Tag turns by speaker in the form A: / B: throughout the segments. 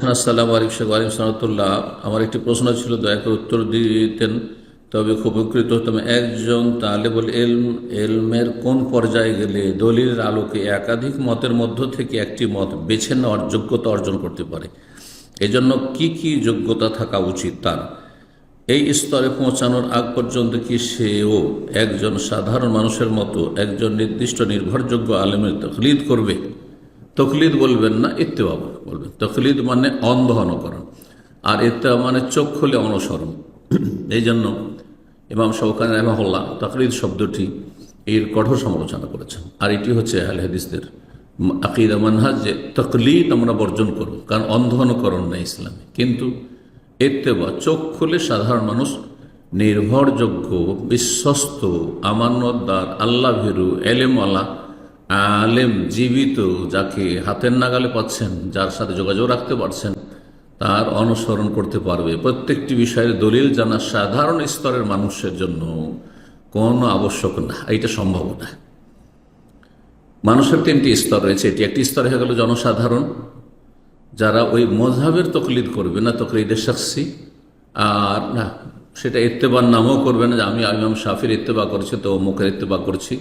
A: আসসালামু আলাইকুম আমার একটি প্রশ্ন ছিল, দয়া করে উত্তর দিতেন। তবে খুব উপকৃত হতাম। একজন তালেবুল এলম এলমের কোন পর্যায়ে গেলে দলিলের আলোকে একাধিক মতের মধ্য থেকে একটি মত বেছে নেওয়ার যোগ্যতা অর্জন করতে পারে? এজন্য কি কি যোগ্যতা থাকা উচিত তার? এই স্তরে পৌঁছানোর আগ পর্যন্ত কি সেও একজন সাধারণ মানুষের মতো একজন নির্দিষ্ট নির্ভরযোগ্য আলেমের তকলিদ করবে? তকলিদ বলবেন না, ইত্তেবা বলবেন। তকলিদ মানে অন্ধ অনুকরণ আর ইত্তেবা মানে চোখ খুলে অনুসরণ। এই জন্য ইমাম শৌকান রহমল্লা তকলিদ শব্দটি এর কঠোর সমালোচনা করেছেন। আর এটি হচ্ছে আল হাদিসদের আকিদা মানহাজ যে তকলিদ আমরা বর্জন করব, কারণ অন্ধ অনুকরণ নেই ইসলামে। কিন্তু এত্তেবা চোখ খুলে সাধারণ মানুষ নির্ভরযোগ্য, বিশ্বস্ত, আমানতদার আল্লাহ ভীরু এলেমওয়ালা আলেম জীবিত, যাকে হাতের নাগালে পাচ্ছেন, যার সাথে যোগাযোগ রাখতে পারছেন, তার অনুসরণ করতে পারবে। প্রত্যেকটি বিষয়ের দলিল জানা সাধারণ স্তরের মানুষের জন্য কোনো আবশ্যক না, এটা সম্ভব না। মানুষের তিনটি স্তর রয়েছে, এটি একটি স্তর হয়ে গেল জনসাধারণ, যারা ওই মজহাবের তকলিদ করবে, না তকলিদের শাকসি আর না, সেটা ইত্তেবার নামও করবে না যে আমি ইমাম শাফির ইত্তেবা করছি, তো মুখের ইত্তেবা করছি।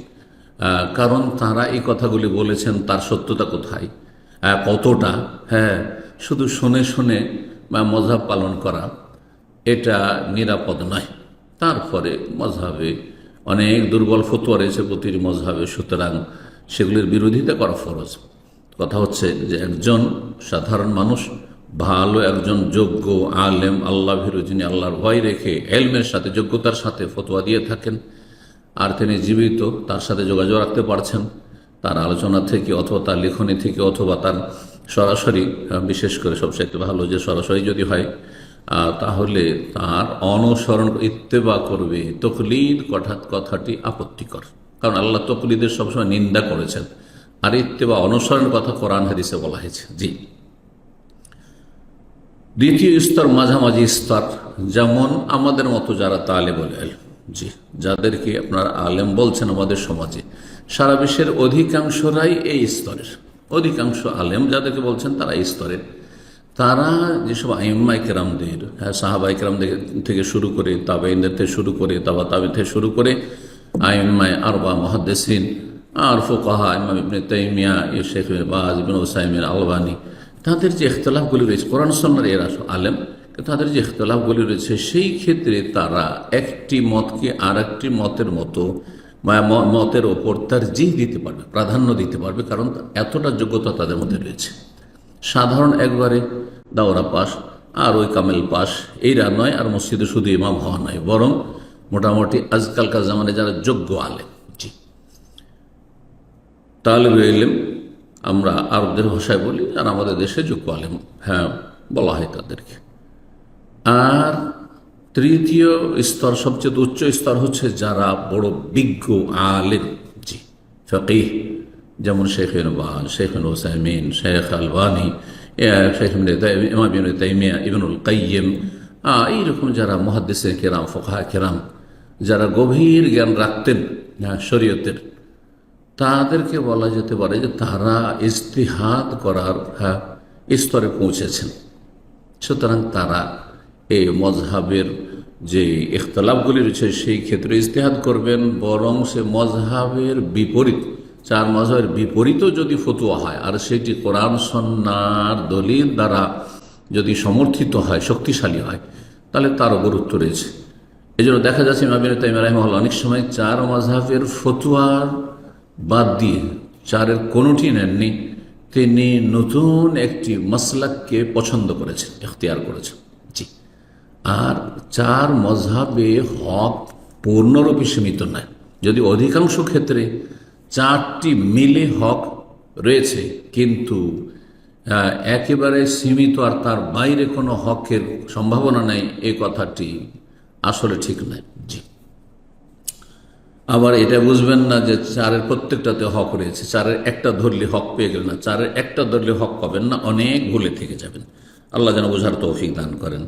A: কারণ তারা এই কথাগুলি বলেছেন, তার সত্যতা কোথায়? কতটা? হ্যাঁ শুধু শুনে শুনে মজাব পালন করা, এটা নিরাপদ নয়। তারপরে মজহাবে অনেক দুর্বল ফতুয়া রয়েছে প্রতিটি মজহাবে সুতরাং সেগুলির বিরোধিতা করা ফরজ। কথা হচ্ছে যে একজন সাধারণ মানুষ, ভালো একজন যোগ্য আলেম, আল্লাহ ভিরু, যিনি আল্লাহর ভয় রেখে এলমের সাথে, যোগ্যতার সাথে ফতোয়া দিয়ে থাকেন আর তিনি জীবিত, তার সাথে যোগাযোগ রাখতে পারছেন। তার আলোচনা থেকে অথবা তার লেখনী থেকে অথবা তার সরাসরি বিশেষ করে সবচেয়ে ভালো যে সরাসরি যদি হয় তাহলে তার অনুসরণ ইত্তেবা করবে। তকলিদ কঠাৎ কথাটি আপত্তিকর। কারণ আল্লাহ তকলিদের সবসময় নিন্দা করেছেন। আর ইত্তেবা, অনুসরণ কথা কোরআন, হাদিসে বলা হয়েছে। জি। দ্বিতীয় স্তর, মাঝামাঝি স্তর। যেমন আমাদের মতো যারা তালে বলে জি, যাদেরকে আপনার আলেম বলছেন আমাদের সমাজে, সারা বিশ্বের অধিকাংশরাই এই স্তরের। অধিকাংশ আলেম যাদেরকে বলছেন তারা এই স্তরের। তারা যেসব আইম্মাই কেরামদের হ্যাঁ সাহাবাই কেরামদের থেকে শুরু করে তাবাইনদের থেকে শুরু করে, তাবা তাবে থেকে শুরু করে আইম্মাই আরবা, মহাদ্দেসিন, আর ফোকাহা, ইমাম ইবনে তাইমিয়া শেখ বাজ, ইবিন ওসাইমিন আলবানি, তাদের যে ইখতলাফগুলি রয়েছে, কোরআন সন্ন্যার এরা আলেম। তাদের যে ইখতলাফগুলি রয়েছে, সেই ক্ষেত্রে তারা একটি মতকে আর একটি মতের মতো মতের ওপর তার জি দিতে পারবে, প্রাধান্য দিতে পারবে, কারণ এতটা যোগ্যতা তাদের মধ্যে রয়েছে। সাধারণ একবারে দাওরা পাস, আর ওই কামেল পাস এইরা নয়, আর মসজিদে শুধু ইমাম হওয়া নয়, বরং মোটামুটি আজকালকার জামানে যারা যোগ্য আলেম। জি। তাহলে এলেম আমরা আরবদের ভাষায় বলি, আর আমাদের দেশে যোগ্য আলেম হ্যাঁ বলা হয় তাদেরকে। আর তৃতীয় স্তর, সবচেয়ে উচ্চ স্তর হচ্ছে যারা বড় বিজ্ঞ আলেম। জি, ফকিহ, যেমন শেখ ইনবান শেখ ওসাইমিন শেখ আলবানি শেখ ইমাবিন তাইমিয়া, ইবনুল কাইম এইরকম যারা মহাদ্দেশে কেরাম ফোকা কেরাম, যারা গভীর জ্ঞান রাখতেন শরীয়তের, তাদেরকে বলা যেতে পারে যে তারা ইস্তিহাদ করার হ্যাঁ স্তরে পৌঁছেছেন। সুতরাং তারা এই মজহাবের যে ইখতলাফগুলি রয়েছে, সেই ক্ষেত্রে ইস্তেহাদ করবেন। বরং সে মজহাবের বিপরীত, চার মজহাবের বিপরীতও যদি ফতুয়া হয়, আর সেটি কোরআন সন্ন্যার দলিল দ্বারা যদি সমর্থিত হয়, শক্তিশালী হয়, তাহলে তারও গুরুত্ব রয়েছে। এই জন্য দেখা যাচ্ছে মাবিন তাইম রাহিমহল অনেক সময় চার মজহাবের ফতুয়ার বাদ দিয়ে চারের কোনোটি নেননি। তিনি নতুন একটি মসলাককে পছন্দ করেছেন এখতিয়ার করেছেন। আর চার মজহাবে হক পূর্ণরূপে সীমিত নয়। যদি অধিকাংশ ক্ষেত্রে চারটি মিলে হক রয়েছে, কিন্তু একেবারে সীমিত আর তার বাইরে কোনো হকের সম্ভাবনা নেই, এ কথাটি আসলে ঠিক নয়। জি। আবার এটা বুঝবেন না যে চারের প্রত্যেকটাতে হক রয়েছে। চারের একটা ধরলে হক পেয়ে গেলেন না, চারের একটা ধরলে হক পাবেন না, অনেক ভুলে থেকে যাবেন। আল্লাহ যেন বোঝার তৌফিক দান করেন।